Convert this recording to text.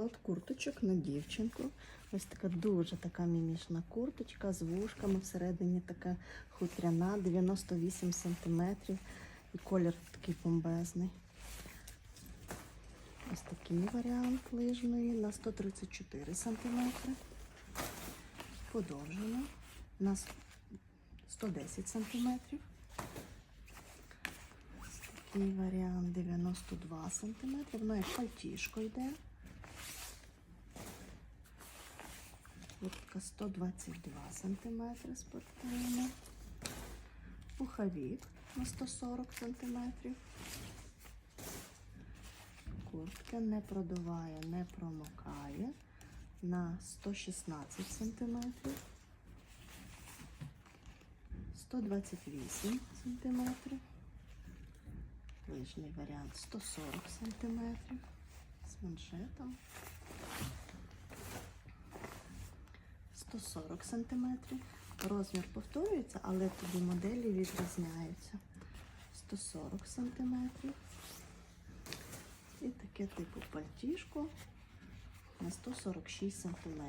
лот курточок на дівчинку. Ось така дуже така мімішна курточка з вушками. Всередині така хутряна, 98 см. І колір такий бомбезний. Ось такий варіант лижної на 134 см. Подовжена на 110 см. Ось такий варіант 92 см. Воно як пальтішко йде. Куртка 122 см спортивна. Пуховик на 140 см. Куртка не продуває, не промокає на 116 см. 128 см. Лижний варіант 140 см з маншетом. 140 см. Розмір повторюється, але тоді моделі відрізняються. 140 см. І таке типу пальтішко на 146 см.